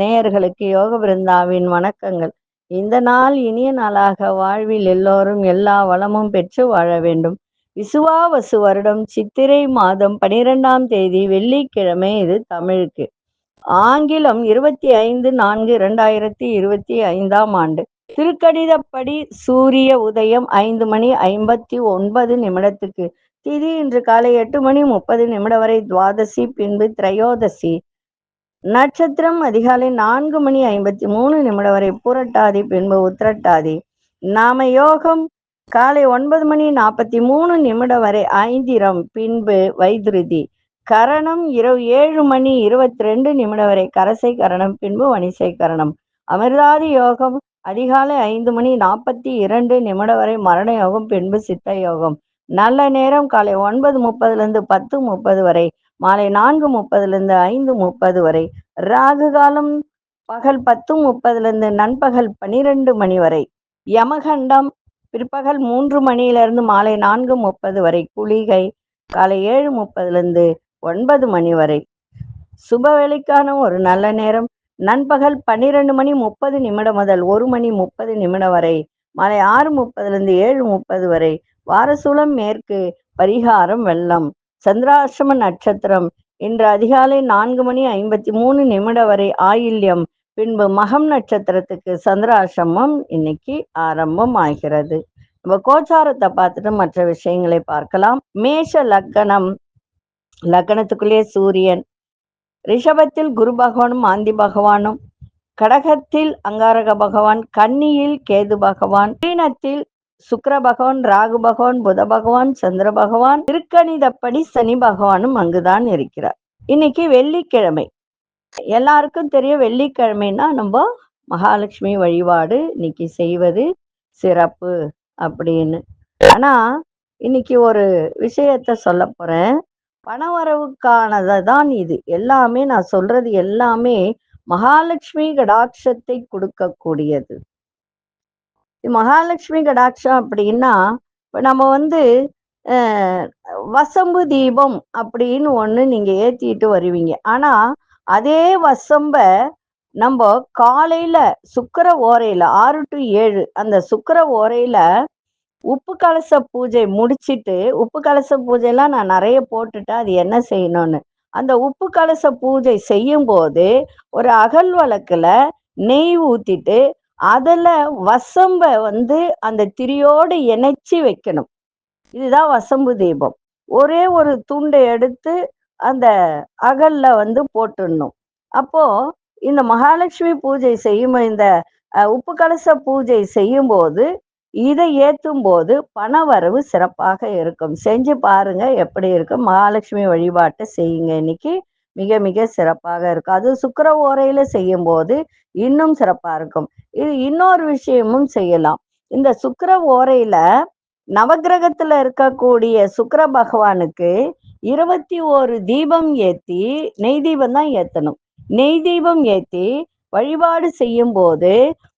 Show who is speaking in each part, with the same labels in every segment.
Speaker 1: நேயர்களுக்கு யோக பிருந்தாவின் வணக்கங்கள். இந்த நாள் இனிய நாளாக வாழ்வில் எல்லோரும் எல்லா வளமும் பெற்று வாழ வேண்டும். விசுவாவசு வருடம் சித்திரை மாதம் பனிரெண்டாம் தேதி வெள்ளிக்கிழமை இது தமிழுக்கு. ஆங்கிலம் இருபத்தி ஐந்து நான்கு இரண்டாயிரத்தி இருபத்தி ஐந்தாம் ஆண்டு. திருக்கடிதப்படி சூரிய உதயம் ஐந்து மணி ஐம்பத்தி ஒன்பது நிமிடத்துக்கு. திதி இன்று காலை எட்டு மணி முப்பது நிமிடம் வரை துவாதசி பின்பு திரையோதசி. நட்சத்திரம் அதிகாலை நான்கு மணி ஐம்பத்தி மூணு நிமிடம் வரை புரட்டாதி பின்பு உத்திரட்டாதி. நாம யோகம் காலை ஒன்பது மணி நாற்பத்தி மூணு நிமிடம் வரை ஐந்திரம் பின்பு வைத்திருதி கரணம் இரவு ஏழு மணி இருபத்தி ரெண்டு நிமிடம் வரை கரசை கரணம் பின்பு வணிசை கரணம். அமிர்தாதி யோகம் அதிகாலை ஐந்து மணி நாற்பத்தி இரண்டு நிமிடம் வரை மரண யோகம் பின்பு சித்த யோகம். நல்ல நேரம் காலை ஒன்பது முப்பதுலேருந்து பத்து முப்பது வரை மாலை நான்கு முப்பதுலேருந்து ஐந்து முப்பது வரை ராகு காலம் பகல் பத்து முப்பதுலேருந்து நண்பகல் பனிரெண்டு மணி வரை யமகண்டம் பிற்பகல் மூன்று மணியிலிருந்து மாலை நான்கு முப்பது வரை குளிகை காலை ஏழு முப்பதுலேருந்து ஒன்பது மணி வரை. சுபவேளைக்கான ஒரு நல்ல நேரம். நண்பகல் பன்னிரெண்டு மணி முப்பது நிமிடம் முதல் ஒரு மணி முப்பது நிமிடம் வரை மாலை ஆறு முப்பதுலேருந்து ஏழு முப்பது வரை வாரசூலம் மேற்கு பரிகாரம் வெள்ளம் சந்திராசிரம நட்சத்திரம். இன்று அதிகாலை நான்கு மணி ஐம்பத்தி மூணு நிமிடம் வரை ஆயில்யம். பின்பு மகம் நட்சத்திரத்துக்கு சந்திராசிரமம் இன்னைக்கு ஆரம்பம் ஆகிறது நம்ம கோச்சாரத்தை பார்த்துட்டு மற்ற விஷயங்களை பார்க்கலாம். மேஷ லக்கணம். லக்கணத்துக்குள்ளே சூரியன். ரிஷபத்தில் குரு பகவானும் ஆந்தி பகவானும். கடகத்தில் அங்காரக பகவான். கன்னியில் கேது பகவான். மீனத்தில் சுக்கர பகவான் ராகு பகவான் புத பகவான் சந்திர பகவான் திருக்கணிதப்படி சனி பகவானும் அங்குதான் இருக்கிறார். இன்னைக்கு வெள்ளிக்கிழமை. எல்லாருக்கும் தெரியும் வெள்ளிக்கிழமைன்னா நம்ம மகாலட்சுமி வழிபாடு இன்னைக்கு செய்வது சிறப்பு அப்படின்னு. ஆனா இன்னைக்கு ஒரு விஷயத்த சொல்ல போறேன். பணவரவுக்கானதை தான் இது. எல்லாமே நான் சொல்றது எல்லாமே மகாலட்சுமி கடாட்சத்தை கொடுக்கக்கூடியது. மகாலட்சுமி கடாட்சம் அப்படின்னா இப்போ நம்ம வந்து வசம்பு தீபம் அப்படின்னு ஒன்று நீங்கள் ஏற்றிட்டு வருவீங்க. ஆனால் அதே வசம்ப நம்ம காலையில சுக்கிர ஓரையில ஆறு டு ஏழு அந்த சுக்கிர ஓரையில உப்பு கலச பூஜை முடிச்சிட்டு உப்பு கலச பூஜைலாம் நான் நிறைய போட்டுட்டேன் அது என்ன செய்யணும்னு. அந்த உப்பு கலச பூஜை செய்யும் போது ஒரு அகல் வழக்குல நெய் ஊத்திட்டு அதுல வசம்ப வந்து அந்த திரியோடு இணைச்சி வைக்கணும். இதுதான் வசம்பு தீபம். ஒரே ஒரு துண்டை எடுத்து அந்த அகல்ல வந்து போட்டுடணும். அப்போ இந்த மகாலட்சுமி பூஜை செய்யும் இந்த உப்பு கலச பூஜை செய்யும் போது இதை ஏத்தும் போது பண வரவு சிறப்பாக இருக்கும். செஞ்சு பாருங்க எப்படி இருக்கும் மகாலட்சுமி வழிபாட்டை செய்யுங்க இன்னைக்கு. மிக மிக சிறப்பாக இருக்கும் அது சுக்கர ஓரையில செய்யும் போது இன்னும் சிறப்பா இருக்கும். இது இன்னொரு விஷயமும் செய்யலாம். இந்த சுக்கர ஓரையில நவக்கிரகத்துல இருக்கக்கூடிய சுக்கர பகவானுக்கு இருபத்தி ஒரு தீபம் ஏத்தி நெய் தீபம் தான் ஏத்தணும். நெய் தீபம் ஏத்தி வழிபாடு செய்யும் போது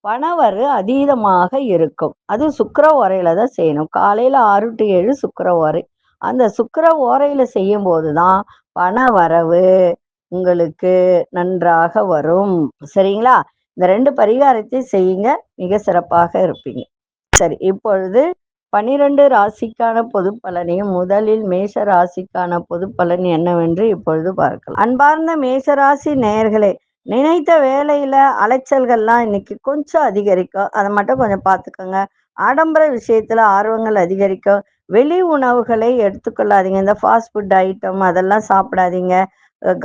Speaker 1: பணவரு அதீதமாக இருக்கும். அது சுக்கர ஓரையில தான் செய்யணும். காலையில ஆறு டு ஏழு சுக்கர ஓரை. அந்த சுக்கர ஓரையில செய்யும் போதுதான் பண வரவு உங்களுக்கு நன்றாக வரும். சரிங்களா? இந்த ரெண்டு பரிகாரத்தை செய்யுங்க. மிக சிறப்பாக இருப்பீங்க. சரி இப்பொழுது பனிரெண்டு ராசிக்கான பொது பலனையும் முதலில் மேஷ ராசிக்கான பொது பலன் என்னவென்று இப்பொழுது பார்க்கலாம். அன்பார்ந்த மேஷராசி நேயர்களே நினைத்த வேலையில அலைச்சல்கள்லாம் இன்னைக்கு கொஞ்சம் அதிகரிக்கும். அதை மட்டும் கொஞ்சம் பார்த்துக்கோங்க. ஆடம்பர விஷயத்துல ஆர்வங்கள் அதிகரிக்கும். வெளி உணவுகளை எடுத்துக்கொள்ளாதீங்க. இந்த ஃபாஸ்ட் ஃபுட் ஐட்டம் அதெல்லாம் சாப்பிடாதீங்க.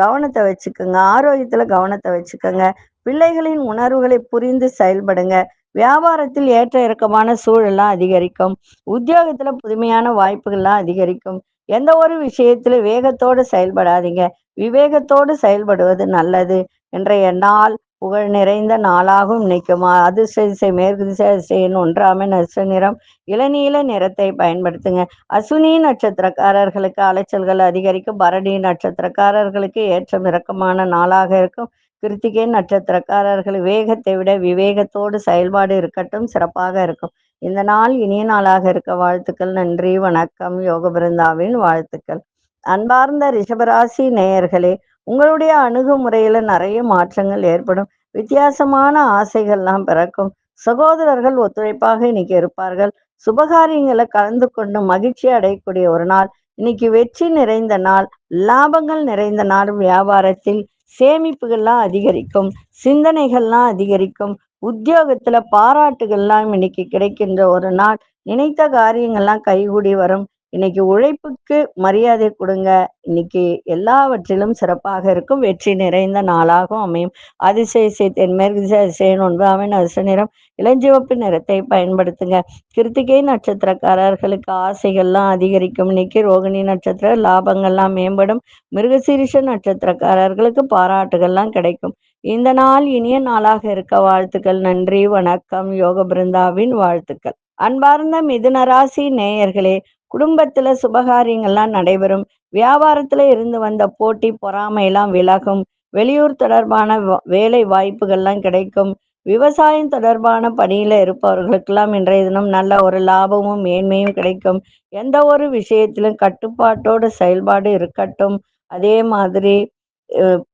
Speaker 1: கவனத்தை வச்சுக்கோங்க. ஆரோக்கியத்துல கவனத்தை வச்சுக்கோங்க. பிள்ளைகளின் உணர்வுகளை புரிந்து செயல்படுங்க. வியாபாரத்தில் ஏற்ற இறக்கமான சூழல்லாம் அதிகரிக்கும். உத்தியோகத்துல புதுமையான வாய்ப்புகள்லாம் அதிகரிக்கும். எந்த ஒரு விஷயத்துல வேகத்தோடு செயல்படாதீங்க. விவேகத்தோடு செயல்படுவது நல்லது. இன்றைய நாள் புகழ் நிறைந்த நாளாகும் நிற்குமா அதிர்ஷ்ட திசை மேற்கு திசை அதிசயன் ஒன்றாமை நட்ச நிறம். இளநீல நிறத்தை பயன்படுத்துங்க. அசுனி நட்சத்திரக்காரர்களுக்கு அலைச்சல்கள் அதிகரிக்கும். பரணி நட்சத்திரக்காரர்களுக்கு ஏற்றம் இறக்கமான நாளாக இருக்கும். கிருத்திகை நட்சத்திரக்காரர்கள் வேகத்தை விட விவேகத்தோடு செயல்பாடு இருக்கட்டும் சிறப்பாக இருக்கும். இந்த நாள் இனிய நாளாக இருக்க வாழ்த்துக்கள். நன்றி வணக்கம். யோக பிருந்தாவின் வாழ்த்துக்கள். அன்பார்ந்த ரிஷபராசி நேயர்களே உங்களுடைய அணுகுமுறையில நிறைய மாற்றங்கள் ஏற்படும். வித்தியாசமான ஆசைகள்லாம் பிறக்கும். சகோதரர்கள் ஒத்துழைப்பாக இன்னைக்கு இருப்பார்கள். சுபகாரியங்களை கலந்து கொண்டு மகிழ்ச்சி அடையக்கூடிய ஒரு நாள். இன்னைக்கு வெற்றி நிறைந்த நாள். லாபங்கள் நிறைந்த நாள். வியாபாரத்தில் சேமிப்புகள்லாம் அதிகரிக்கும். சிந்தனைகள்லாம் அதிகரிக்கும். உத்தியோகத்துல பாராட்டுகள்லாம் இன்னைக்கு கிடைக்கின்ற ஒரு நாள். நினைத்த காரியங்கள்லாம் கைகூடி வரும். இன்னைக்கு உழைப்புக்கு மரியாதை கொடுங்க. இன்னைக்கு எல்லாவற்றிலும் சிறப்பாக இருக்கும். வெற்றி நிறைந்த நாளாகவும் அமையும். அதிசய தென்மேற்கு திசை அதிசயன் ஒன்பதாவின் அதிசய நிறம். இளஞ்சிவப்பு நிறத்தை பயன்படுத்துங்க. கிருத்திகை நட்சத்திரக்காரர்களுக்கு ஆசைகள்லாம் அதிகரிக்கும். இன்னைக்கு ரோகிணி நட்சத்திர லாபங்கள்லாம் மேம்படும். மிருகசீரிஷ நட்சத்திரக்காரர்களுக்கு பாராட்டுகள்லாம் கிடைக்கும். இந்த நாள் இனிய நாளாக இருக்க வாழ்த்துக்கள். நன்றி வணக்கம். யோக பிருந்தாவின் வாழ்த்துக்கள். அன்பார்ந்த மிதுனராசி நேயர்களே குடும்பத்துல சுபகாரியங்கள்லாம் நடைபெறும். வியாபாரத்துல இருந்து வந்த போட்டி பொறாமையெல்லாம் விலகும். வெளியூர் தொடர்பான வேலை வாய்ப்புகள்லாம் கிடைக்கும். விவசாயம் தொடர்பான பணியில இருப்பவர்களுக்கெல்லாம் இன்றைய தினம் நல்ல ஒரு லாபமும் மேன்மையும் கிடைக்கும். எந்த ஒரு விஷயத்திலும் கட்டுப்பாட்டோட செயல்பாடு இருக்கட்டும். அதே மாதிரி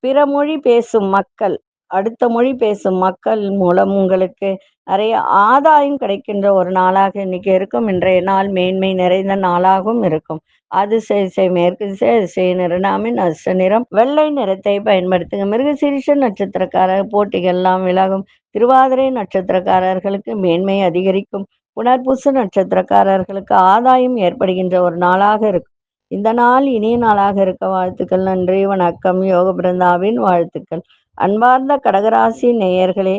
Speaker 1: பிற மொழி பேசும் மக்கள் அடுத்த மொழி பேசும் மக்கள் மூலம் உங்களுக்கு நிறைய ஆதாயம் கிடைக்கின்ற ஒரு நாளாக இன்னைக்கு இருக்கும். இன்றைய நாள் மேன்மை நிறைந்த நாளாகவும் இருக்கும். அது செய் மேற்கு திசை நிறனாமின் அச நிறம். வெள்ளை நிறத்தை பயன்படுத்துங்க. மிருகசீரிஷ நட்சத்திரக்கார போட்டிகள்லாம் விலகும். திருவாதிரை நட்சத்திரக்காரர்களுக்கு மேன்மை அதிகரிக்கும். புனர்பூச நட்சத்திரக்காரர்களுக்கு ஆதாயம் ஏற்படுகின்ற ஒரு நாளாக இருக்கும். இந்த நாள் இனிய நாளாக இருக்க வாழ்த்துக்கள் நன்றி வணக்கம். யோக பிருந்தாவின் வாழ்த்துக்கள். அன்பார்ந்த கடகராசி நேயர்களே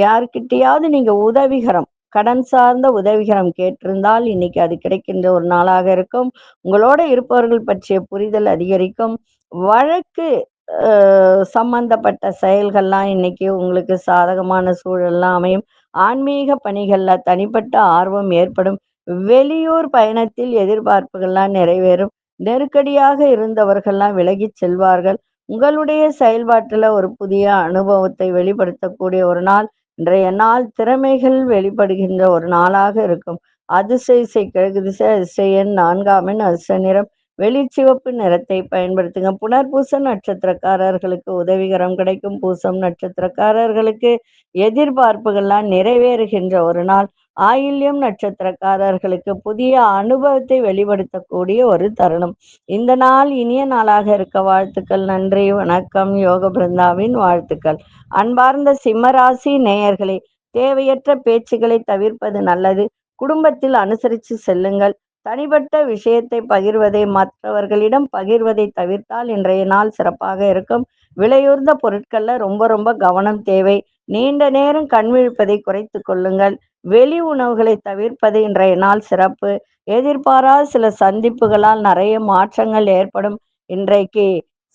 Speaker 1: யாருக்கிட்டையாவது நீங்க உதவிகரம் கடன் சார்ந்த உதவிகரம் கேட்டிருந்தால் இன்னைக்கு அது கிடைக்கின்ற ஒரு நாளாக இருக்கும். உங்களோட இருப்பவர்கள் பற்றிய புரிதல் அதிகரிக்கும். வழக்கு சம்பந்தப்பட்ட செயல்கள்லாம் இன்னைக்கு உங்களுக்கு சாதகமான சூழல்லாம் அமையும். ஆன்மீக பணிகள்ல தனிப்பட்ட ஆர்வம் ஏற்படும். வெளியூர் பயணத்தில் எதிர்பார்ப்புகள்லாம் நிறைவேறும். நெருக்கடியாக இருந்தவர்கள்லாம் விலகி செல்வார்கள். உங்களுடைய செயல்பாட்டுல ஒரு புதிய அனுபவத்தை வெளிப்படுத்தக்கூடிய ஒரு நாள். இன்றைய நாள் திறமைகள் வெளிப்படுகின்ற ஒரு நாளாக இருக்கும். அதிசய கிழக்கு திசை அதிசயன் நான்காமின் அதிச நிறம். வெளிச்சிவப்பு நிறத்தை பயன்படுத்துங்க. புனர்பூச நட்சத்திரக்காரர்களுக்கு உதவிகரம் கிடைக்கும். பூசம் நட்சத்திரக்காரர்களுக்கு எதிர்பார்ப்புகள்லாம் நிறைவேறுகின்ற ஒரு நாள். ஆயில்யம் நட்சத்திரக்காரர்களுக்கு புதிய அனுபவத்தை வெளிப்படுத்தக்கூடிய ஒரு தருணம். இந்த நாள் இனிய நாளாக இருக்க வாழ்த்துக்கள் நன்றி வணக்கம். யோக பிருந்தாவின் வாழ்த்துக்கள். அன்பார்ந்த சிம்மராசி நேயர்களே தேவையற்ற பேச்சுகளை தவிர்ப்பது நல்லது. குடும்பத்தில் அனுசரித்து செல்லுங்கள். தனிப்பட்ட விஷயத்தை பகிர்வதை மற்றவர்களிடம் பகிர்வதை தவிர்த்தால் இன்றைய நாள் சிறப்பாக இருக்கும். விலையுர்ந்த பொருட்கள்ல ரொம்ப ரொம்ப கவனம் தேவை. நீண்ட நேரம் கண்விழிப்பதை குறைத்து கொள்ளுங்கள். வெளி உணவுகளை தவிர்ப்பது இன்றைய நாள் சிறப்பு. எதிர்பாராத சில சந்திப்புகளால் நிறைய மாற்றங்கள் ஏற்படும். இன்றைக்கு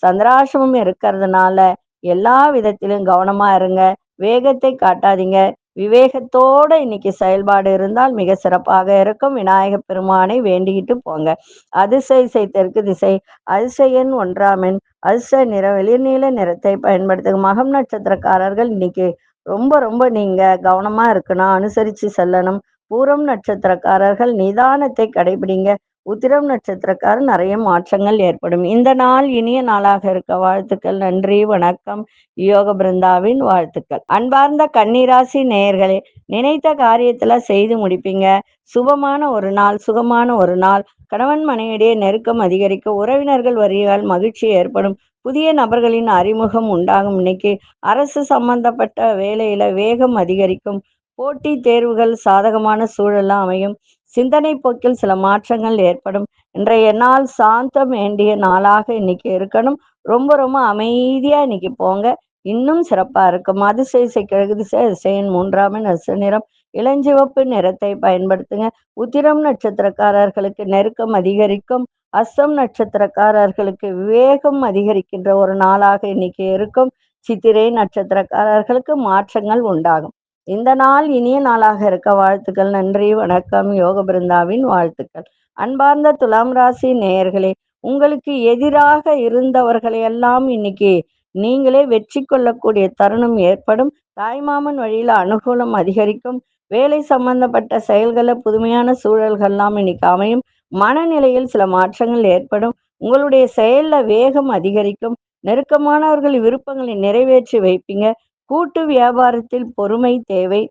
Speaker 1: சந்திராசிரமம் இருக்கிறதுனால எல்லா விதத்திலும் கவனமா இருங்க. வேகத்தை காட்டாதீங்க. விவேகத்தோட இன்னைக்கு செயல்பாடு இருந்தால் மிக சிறப்பாக இருக்கும். விநாயக பெருமானை வேண்டிக்கிட்டு போங்க. அதிசய தெற்கு திசை அதிசயன் ஒன்றாமின் அதிசய நிற வெளிர்நீல நிறத்தை பயன்படுத்துங்க மகம் நட்சத்திரக்காரர்கள் இன்னைக்கு ரொம்ப ரொம்ப நீங்க கவனமா இருக்கணும். அனுசரிச்சு செல்லணும். பூரம் நட்சத்திரக்காரர்கள் நிதானத்தை கடைபிடிங்க. உத்திரம் நட்சத்திரக்காரர் நிறைய மாற்றங்கள் ஏற்படும். இந்த நாள் இனிய நாளாக இருக்க வாழ்த்துக்கள். நன்றி வணக்கம். யோக பிருந்தாவின் வாழ்த்துக்கள். அன்பார்ந்த கன்னிராசி நேயர்களே நினைத்த காரியத்துல செய்து முடிப்பீங்க. சுபமான ஒரு நாள் சுகமான ஒரு நாள். கணவன் மனையிடையே நெருக்கம் அதிகரிக்க உறவினர்கள் வரியால் மகிழ்ச்சி ஏற்படும். புதிய நபர்களின் அறிமுகம் உண்டாகும். இன்னைக்கு அரசு சம்பந்தப்பட்ட வேலையில வேகம் அதிகரிக்கும். போட்டி தேர்வுகள் சாதகமான சூழலாம் அமையும். சிந்தனை போக்கில் சில மாற்றங்கள் ஏற்படும். இன்றைய நாள் சாந்தம் வேண்டிய நாளாக இன்னைக்கு இருக்கணும். ரொம்ப ரொம்ப அமைதியா இன்னைக்கு போங்க. இன்னும் சிறப்பா இருக்கும். அதிசய கிழக்கு திசை செயின் மூன்றாம் நசு நிறம். இளஞ்சிவப்பு நிறத்தை பயன்படுத்துங்க. உத்திரம் நட்சத்திரக்காரர்களுக்கு நெருக்கம் அதிகரிக்கும். அசம் நட்சத்திரக்காரர்களுக்கு விவேகம் அதிகரிக்கின்ற ஒரு நாளாக இன்னைக்கு இருக்கும். சித்திரை நட்சத்திரக்காரர்களுக்கு மாற்றங்கள் உண்டாகும். இந்த நாள் இனிய நாளாக இருக்க வாழ்த்துக்கள். நன்றி வணக்கம். யோக பிருந்தாவின் வாழ்த்துக்கள். அன்பார்ந்த துலாம் ராசி நேயர்களே உங்களுக்கு எதிராக இருந்தவர்களை எல்லாம் இன்னைக்கு நீங்களே வெற்றி கொள்ளக்கூடிய தருணம் ஏற்படும். தாய்மாமன் வழியில அனுகூலம் அதிகரிக்கும். வேலை சம்பந்தப்பட்ட செயல்களை புதுமையான சூழல்கள்லாம் இன்னைக்கு அமையும். மனநிலையில் சில மாற்றங்கள் ஏற்படும். உங்களுடைய செயல்ல வேகம் அதிகரிக்கும். நெருக்கமானவர்கள் விருப்பங்களை நிறைவேற்றி வைப்பீங்க. கூட்டு வியாபாரத்தில் பொறுமை தேவை.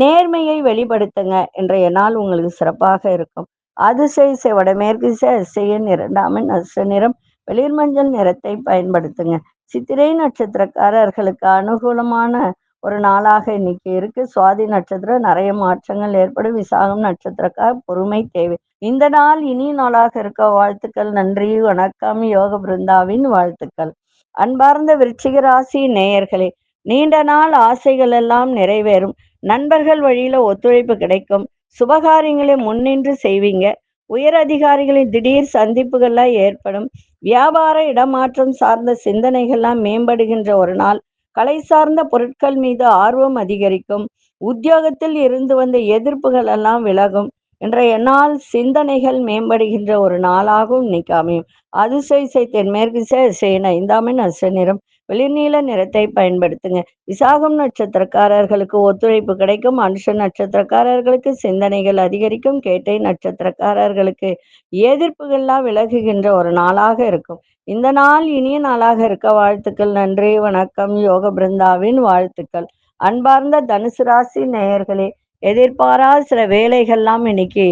Speaker 1: நேர்மையை வெளிப்படுத்துங்க இன்றைய நாள் உங்களுக்கு சிறப்பாக இருக்கும். அதிசய வடமேற்கு அதிசயன் இரண்டாமின் அச நிறம். வெளிர் மஞ்சள் நிறத்தை பயன்படுத்துங்க. சித்திரை நட்சத்திரக்காரர்களுக்கு அனுகூலமான ஒரு நாளாக இன்னைக்கு இருக்கு. சுவாதி நட்சத்திரம் நிறைய மாற்றங்கள் ஏற்படும். விசாகம் நட்சத்திரக்கா பொறுமை தேவை. இந்த நாள் இனிய நாளாக இருக்க வாழ்த்துக்கள் நன்றி வணக்கம். யோக பிருந்தாவின் வாழ்த்துக்கள். அன்பார்ந்த விருச்சிக ராசி நேயர்களே நீண்ட நாள் ஆசைகள் எல்லாம் நிறைவேறும். நண்பர்கள் வழியில ஒத்துழைப்பு கிடைக்கும். சுபகாரியங்களை முன்னின்று செய்வீங்க. உயர் அதிகாரிகளின் திடீர் சந்திப்புகள்லாம் ஏற்படும். வியாபார இடமாற்றம் சார்ந்த சிந்தனைகள்லாம் மேம்படுகின்ற ஒரு நாள். கலை சார்ந்த பொருட்கள் மீது ஆர்வம் அதிகரிக்கும். உத்தியோகத்தில் இருந்து வந்த எதிர்ப்புகள் எல்லாம் விலகும். இன்றைய நாள் சிந்தனைகள் மேம்படுகின்ற ஒரு நாளாகவும் இன்னைக்கு அமையும். அதிசய தென்மேற்கு சேன ஐந்தாமின் அசநிறம் நிறம் நிறத்தை பயன்படுத்துங்க. விசாகம் நட்சத்திரக்காரர்களுக்கு ஒத்துழைப்பு கிடைக்கும். அனுஷ நட்சத்திரக்காரர்களுக்கு சிந்தனைகள் அதிகரிக்கும். கேட்டை நட்சத்திரக்காரர்களுக்கு எதிர்ப்புகள்லாம் விலகுகின்ற ஒரு நாளாக இருக்கும். இந்த நாள் இனிய நாளாக இருக்க வாழ்த்துக்கள் நன்றி வணக்கம் யோக பிருந்தாவின் வாழ்த்துக்கள். அன்பார்ந்த தனுசு ராசி நேயர்களே எதிர்பாராத சில வேலைகள்லாம் இன்னைக்கு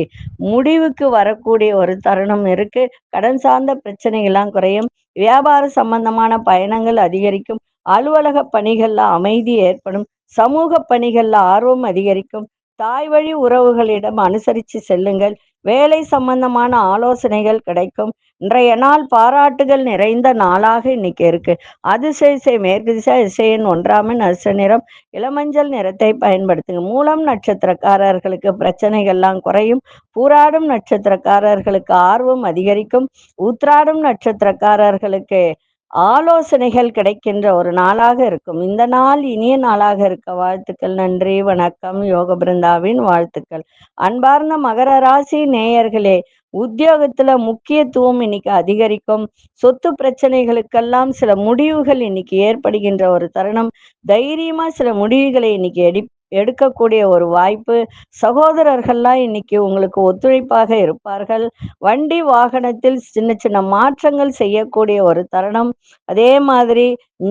Speaker 1: முடிவுக்கு வரக்கூடிய ஒரு தருணம் இருக்கு. கடன் சார்ந்த பிரச்சனைகள்லாம் குறையும். வியாபார சம்பந்தமான பயணங்கள் அதிகரிக்கும். அலுவலக பணிகள்ல அமைதி ஏற்படும். சமூக பணிகள்ல ஆர்வம் அதிகரிக்கும். தாய் வழி உறவுகளிடம் அனுசரித்து செல்லுங்கள். வேலை சம்பந்தமான ஆலோசனைகள் கிடைக்கும். இன்றைய நாள் பாராட்டுகள் நிறைந்த நாளாக இன்னைக்கு இருக்கு. அதிசய மேற்கு திசை இசையின் ஒன்றாமன் அரிச நிறம். இளமஞ்சள் நிறத்தை பயன்படுத்துங்க. மூலம் நட்சத்திரக்காரர்களுக்கு பிரச்சனைகள்லாம் குறையும். பூராடும் நட்சத்திரக்காரர்களுக்கு ஆர்வம் அதிகரிக்கும். ஊத்ராடும் நட்சத்திரக்காரர்களுக்கு ஆலோசனைகள் கிடைக்கின்ற ஒரு நாளாக இருக்கும். இந்த நாள் இனிய நாளாக இருக்க வாழ்த்துக்கள் நன்றி வணக்கம். யோக பிருந்தாவின் வாழ்த்துக்கள். அன்பார்ந்த மகர ராசி நேயர்களே உத்தியோகத்துல முக்கியத்துவம் இன்னைக்கு அதிகரிக்கும். சொத்து பிரச்சனைகளுக்கெல்லாம் சில முடிவுகள் இன்னைக்கு ஏற்படுகின்ற ஒரு தருணம். தைரியமா சில முடிவுகளை இன்னைக்கு எடி எடுக்கக்கூடிய ஒரு வாய்ப்பு. சகோதரர்கள்லாம் இன்னைக்கு உங்களுக்கு ஒத்துழைப்பாக இருப்பார்கள். வண்டி வாகனத்தில் சின்ன சின்ன மாற்றங்கள் செய்யக்கூடிய ஒரு தருணம். அதே மாதிரி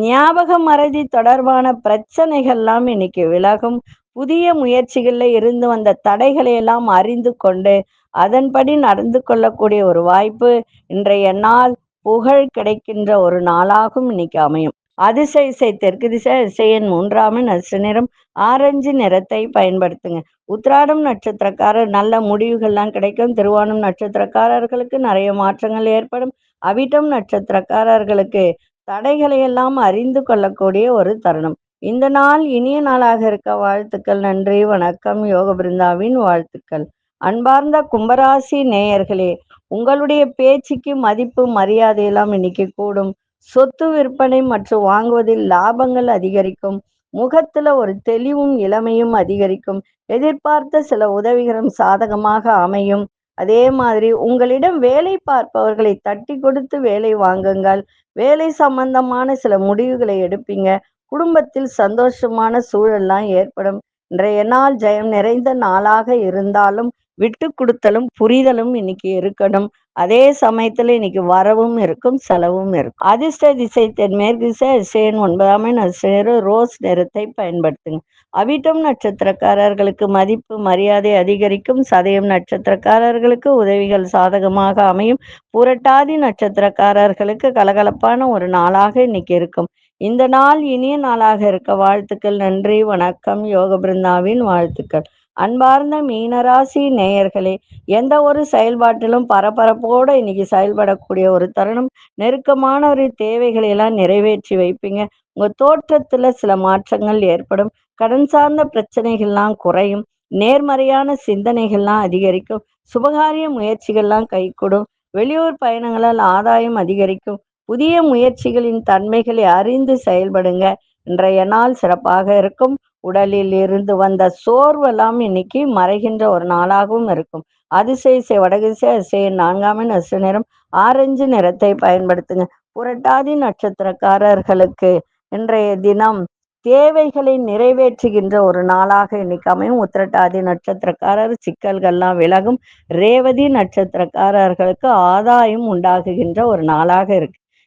Speaker 1: ஞாபக மறதி தொடர்பான பிரச்சனைகள்லாம் இன்னைக்கு விலகும். புதிய முயற்சிகளில் இருந்து வந்த தடைகளை எல்லாம் அறிந்து கொண்டு அதன்படி நடந்து கொள்ளக்கூடிய ஒரு வாய்ப்பு இன்றைய நாள் புகழ் கிடைக்கின்ற ஒரு நாளாகும் இன்னைக்கு அமையும். அதிசய இசை தெற்கு திசை இசையின் மூன்றாம் நசு நிறம் ஆரஞ்சு நிறத்தை பயன்படுத்துங்க. உத்ராடம் நட்சத்திரக்காரர் நல்ல முடிவுகள்லாம் கிடைக்கும். திருவானம் நட்சத்திரக்காரர்களுக்கு நிறைய மாற்றங்கள் ஏற்படும். அவிட்டம் நட்சத்திரக்காரர்களுக்கு தடைகளை எல்லாம் அறிந்து கொள்ளக்கூடிய ஒரு தருணம். இந்த நாள் இனிய நாளாக இருக்க வாழ்த்துக்கள் நன்றி வணக்கம் யோக பிருந்தாவின் வாழ்த்துக்கள். அன்பார்ந்த கும்பராசி நேயர்களே உங்களுடைய பேச்சுக்கு மதிப்பு மரியாதையெல்லாம் இன்னைக்கு கூடும். சொத்து விற்பனை மற்றும் வாங்குவதில் லாபங்கள் அதிகரிக்கும். முகத்துல ஒரு தெளிவும் இளமையும் அதிகரிக்கும். எதிர்பார்த்த சில உதவிகளும் சாதகமாக அமையும். அதே மாதிரி உங்களிடம் வேலை பார்ப்பவர்களை தட்டி கொடுத்து வேலை வாங்குங்கள். வேலை சம்பந்தமான சில முடிவுகளை எடுப்பீங்க. குடும்பத்தில் சந்தோஷமான சூழல்லாம் ஏற்படும். இன்றைய நாள் ஜெயம் நிறைந்த நாளாக இருந்தாலும் விட்டு கொடுத்தலும் புரிதலும் இன்னைக்கு இருக்கணும். அதே சமயத்துல இன்னைக்கு வரவும் இருக்கும் செலவும் இருக்கும். அதிர்ஷ்ட திசை தென்மேற்கு திசை அதிசயன் ஒன்பதாம் அதிர்ஷ்ட ரோஸ் நிறத்தை பயன்படுத்துங்க. அவிட்டம் நட்சத்திரக்காரர்களுக்கு மதிப்பு மரியாதை அதிகரிக்கும். சதயம் நட்சத்திரக்காரர்களுக்கு உதவிகள் சாதகமாக அமையும். புரட்டாதி நட்சத்திரக்காரர்களுக்கு கலகலப்பான ஒரு நாளாக இன்னைக்கு இருக்கும். இந்த நாள் இனிய நாளாக இருக்க வாழ்த்துக்கள் நன்றி வணக்கம் யோக பிருந்தாவின் வாழ்த்துக்கள். அன்பார்ந்த மீனராசி நேயர்களே எந்த ஒரு செயல்பாட்டிலும் பரபரப்போடு இன்னைக்கு செயல்படக்கூடிய ஒரு தருணம் நெருக்கமான ஒரு தேவைகளை எல்லாம் நிறைவேற்றி வைப்பீங்க. உங்க தோற்றத்துல சில மாற்றங்கள் ஏற்படும். கடன் சார்ந்த பிரச்சனைகள்லாம் குறையும். நேர்மறையான சிந்தனைகள்லாம் அதிகரிக்கும். சுபகாரிய முயற்சிகள்லாம் கைகூடும். வெளியூர் பயணங்களால் ஆதாயம் அதிகரிக்கும். புதிய முயற்சிகளின் தன்மைகளை அறிந்து செயல்படுங்க. இன்றைய நாள் சிறப்பாக இருக்கும். உடலில் இருந்து வந்த சோர்வெல்லாம் இன்னைக்கு மறைகின்ற ஒரு நாளாகவும் இருக்கும். அதிசய வடகிசை அதிசய நான்காமின் அசு நிறம் ஆரஞ்சு நிறத்தை பயன்படுத்துங்க. புரட்டாதி நட்சத்திரக்காரர்களுக்கு இன்றைய தினம் தேவைகளை நிறைவேற்றுகின்ற ஒரு நாளாக இன்னைக்கு அமையும். உத்திரட்டாதி நட்சத்திரக்காரர் சிக்கல்கள்லாம் விலகும். ரேவதி நட்சத்திரக்காரர்களுக்கு ஆதாயம் உண்டாகுகின்ற ஒரு நாளாக இருக்கு.